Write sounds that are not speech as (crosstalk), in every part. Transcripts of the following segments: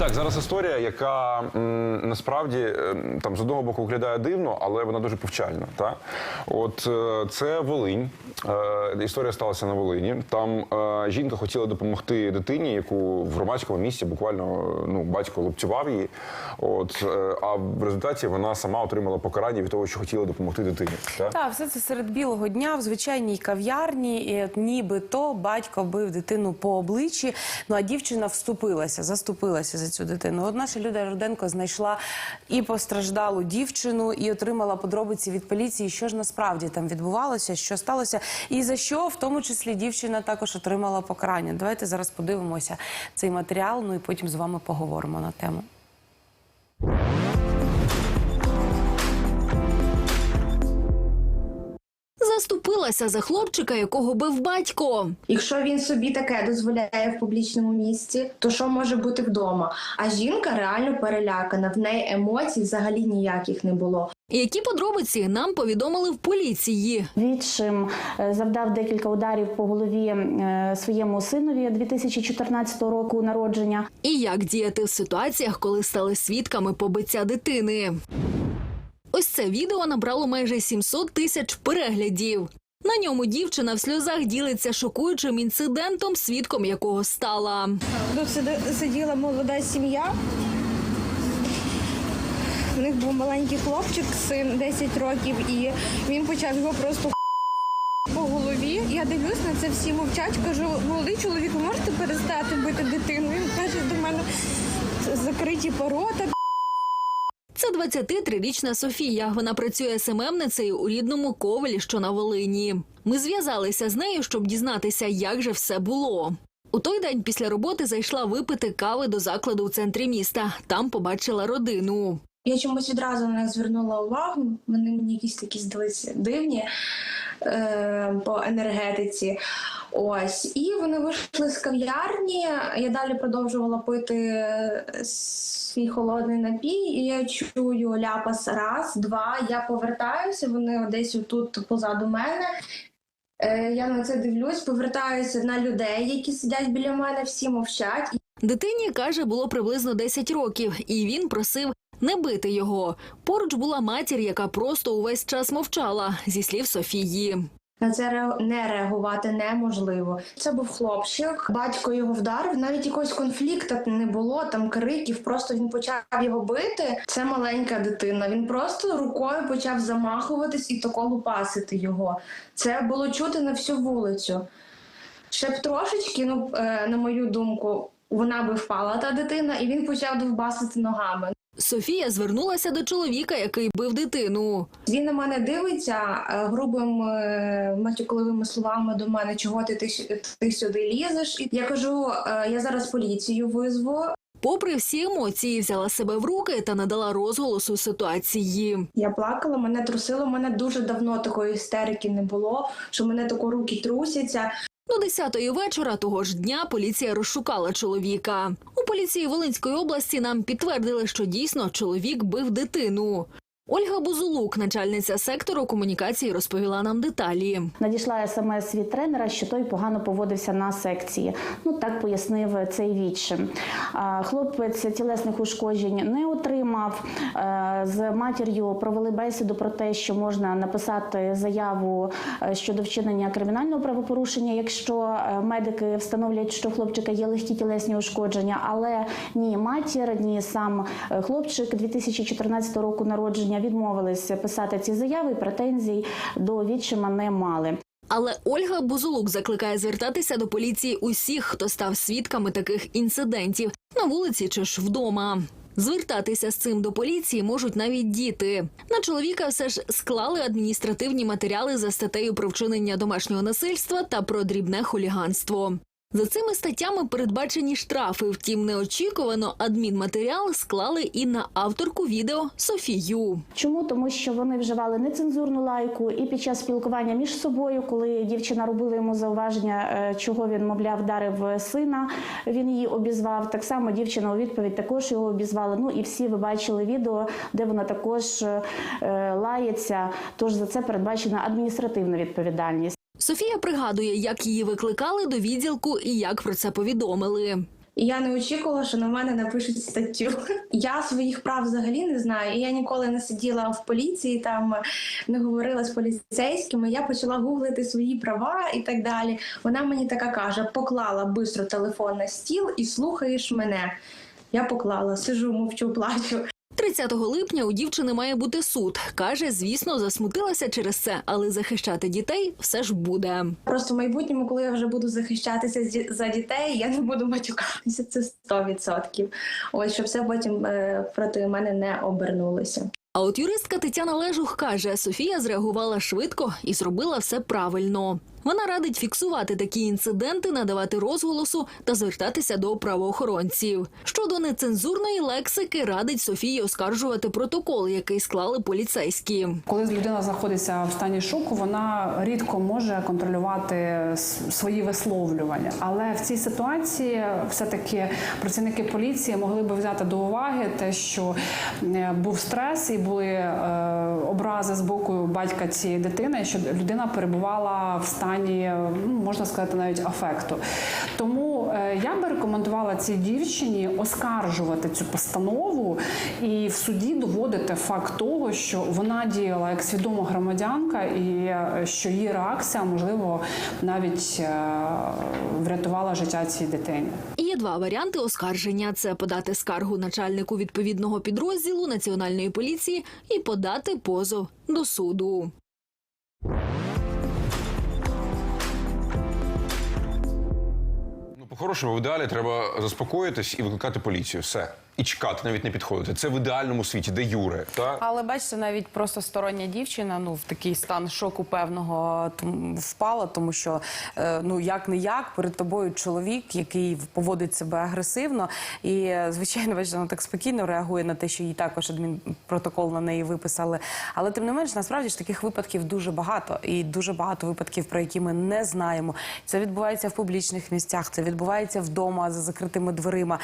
Так, зараз історія, яка насправді е, там з одного боку виглядає дивно, але вона дуже повчальна. Та? От е, це Волинь. Е, історія сталася на Волині. Там е, жінка хотіла допомогти дитині, яку в громадському місці буквально ну, батько лупцював її. От, а в результаті вона сама отримала покарання від того, що хотіла допомогти дитині. Та? Все це серед білого дня в звичайній кав'ярні. І от нібито батько бив дитину по обличчі. Ну а дівчина вступилася, заступилася за цю дитину. От наша Люда Руденко знайшла і постраждалу дівчину, і отримала подробиці від поліції, що ж насправді там відбувалося, що сталося, і за що в тому числі дівчина також отримала покарання. Давайте зараз подивимося цей матеріал. Ну і потім з вами поговоримо на тему. Заступилася за хлопчика, якого бив батько. Якщо він собі таке дозволяє в публічному місці, то що може бути вдома? А жінка реально перелякана. В неї емоцій взагалі ніяких не було. Які подробиці нам повідомили в поліції? Відчим е, завдав декілька ударів по голові е, своєму синові 2014 року народження. І як діяти в ситуаціях, коли стали свідками побиття дитини? Ось це відео набрало майже 700 тисяч переглядів. На ньому дівчина в сльозах ділиться шокуючим інцидентом, свідком якого стала. Тут сиділа молода сім'я. У них був маленький хлопчик, син 10 років, і він почав його просто по голові. Я дивлюсь на це всі мовчать. Кажу, молодий чоловік, можете перестати бити дитину? Він каже до мене закриті порота. Це 23-річна Софія. Вона працює СММницею у рідному Ковелі, що на Волині. Ми зв'язалися з нею, щоб дізнатися, як же все було. У той день після роботи зайшла випити кави до закладу у центрі міста. Там побачила родину. Я чомусь відразу на них звернула увагу. Вони мені якісь такі здалися дивні по енергетиці. Ось, і вони вийшли з кав'ярні. Я далі продовжувала пити е, свій холодний напій, і я чую ляпас раз, два. Я повертаюся. Вони десь тут позаду мене. Е, Я на це дивлюсь, повертаюся на людей, які сидять біля мене, всі мовчать. Дитині каже, було приблизно 10 років, і він просив не бити його. Поруч була матір, яка просто увесь час мовчала, зі слів Софії. На це не реагувати неможливо. Це був хлопчик, батько його вдарив. Навіть якогось конфлікту не було, там криків. Просто він почав його бити. Це маленька дитина. Він просто рукою почав замахуватись і тако лупасити його. Це було чути на всю вулицю. Ще б трошечки, ну е, на мою думку, вона би впала та дитина, і він почав довбасити ногами. Софія звернулася до чоловіка, який бив дитину. Він на мене дивиться е, грубим е, матюкливими словами до мене, чого ти, ти, ти сюди лізеш. І я кажу, е, я зараз поліцію визву. Попри всі емоції, взяла себе в руки та надала розголосу ситуації. Я плакала, мене трусило. Мене дуже давно такої істерики не було, що мене тако руки трусяться. До 10-ї вечора того ж дня поліція розшукала чоловіка. У поліції Волинської області нам підтвердили, що дійсно чоловік бив дитину. Ольга Бузулук, начальниця сектору комунікації, розповіла нам деталі. Надійшла смс від тренера, що той погано поводився на секції. Ну так пояснив цей відчим. А, Хлопець тілесних ушкоджень не отримав. З матір'ю провели бесіду про те, що можна написати заяву е, щодо вчинення кримінального правопорушення, якщо е, медики встановлять, що у хлопчика є легкі тілесні ушкодження, але ні матір, ні сам е, хлопчик 2014 року народження відмовились писати ці заяви. Претензій до відчима не мали. Але Ольга Бузулук закликає звертатися до поліції усіх, хто став свідками таких інцидентів на вулиці чи ж вдома. Звертатися з цим до поліції можуть навіть діти. На чоловіка все ж склали адміністративні матеріали за статтею про вчинення домашнього насильства та про дрібне хуліганство. За цими статтями передбачені штрафи. Втім, неочікувано адмінматеріал склали і на авторку відео Софію. Чому? Тому що вони вживали нецензурну лайку, і під час спілкування між собою, коли дівчина робила йому зауваження, е, чого він, мовляв, вдарив сина, він її обізвав. Так само дівчина у відповідь також його обізвала. Ну і всі ви бачили відео, де вона також е, лається. Тож за це передбачена адміністративна відповідальність. Софія пригадує, як її викликали до відділку і як про це повідомили. Я не очікувала, що на мене напишуть статтю. Я своїх прав взагалі не знаю. І я ніколи не сиділа в поліції, там не говорила з поліцейськими. Я почала гуглити свої права і так далі. Вона мені така каже: поклала бистро телефон на стіл і слухаєш мене. Я поклала, сижу, мовчу, плачу. 30 липня у дівчини має бути суд. Каже, звісно, засмутилася через це, але захищати дітей все ж буде. Просто в майбутньому, коли я вже буду захищатися за дітей, я не буду матюкатися. Це 100%. Ось щоб все потім е, проти мене не обернулося. А от юристка Тетяна Лежух каже, Софія зреагувала швидко і зробила все правильно. Вона радить фіксувати такі інциденти, надавати розголосу та звертатися до правоохоронців. Щодо нецензурної лексики, радить Софії оскаржувати протокол, який склали поліцейські. Коли людина знаходиться в стані шоку, вона рідко може контролювати свої висловлювання. Але в цій ситуації все-таки працівники поліції могли би взяти до уваги те, що був стрес і були е, образи з боку батька цієї дитини, що людина перебувала в стані, ну, можна сказати, навіть афекту. Тому е, я би рекомендувала цій дівчині оскаржувати цю постанову і в суді доводити факт того, що вона діяла як свідома громадянка, і е, що її реакція можливо навіть е, врятувала життя цій дитині. Є два варіанти оскарження: це подати скаргу начальнику відповідного підрозділу національної поліції і подати позов до суду. По-хорошому, в ідеалі треба заспокоїтись і викликати поліцію. Все. І чекати, навіть не підходити. Це в ідеальному світі, де Юре. Та? Але бачите, навіть просто стороння дівчина ну в такий стан шоку певного впала, тому що е, ну як не як перед тобою чоловік, який поводить себе агресивно, і звичайно, бачите, вона так спокійно реагує на те, що їй також адмінпротокол на неї виписали. Але тим не менш, насправді ж таких випадків дуже багато, і дуже багато випадків, про які ми не знаємо. Це відбувається в публічних місцях, це відбувається вдома за закритими дверима.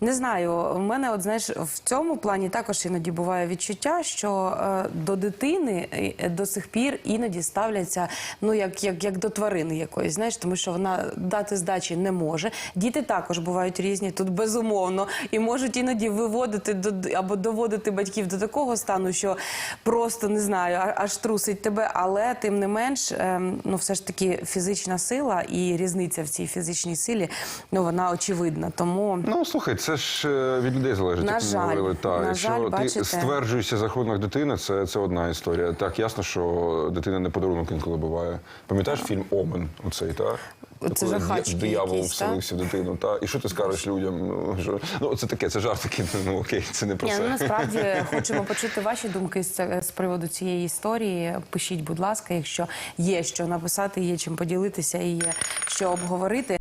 Не знаю, в мене, от знаєш, в цьому плані також іноді буває відчуття, що е, до дитини е, до сих пір іноді ставляться ну як, як, як до тварини якоїсь, знаєш, тому що вона дати здачі не може. Діти також бувають різні, тут безумовно, і можуть іноді виводити до або доводити батьків до такого стану, що просто не знаю, аж трусить тебе. Але тим не менш, ем, ну все ж таки фізична сила і різниця в цій фізичній силі, ну вона очевидна. Тому Ну слухай, це ж е, від людей залежить. На як жаль. говорили. Та, На якщо жаль, ти бачите. стверджуєшся за рахунок дитини, це, це одна історія. Так, ясно, що дитина не подарунок інколи буває. Пам'ятаєш фільм Омен? Оцей, так? Це жахачки диявол якісь, та? вселився в дитину. Та? І що ти скажеш людям? Ну, що... ну це таке, це жарт такий, ну окей, це не про Ні, це. ну насправді (laughs) хочемо почути ваші думки з, з приводу цієї історії. Пишіть, будь ласка, якщо є що написати, є чим поділитися і є що обговорити.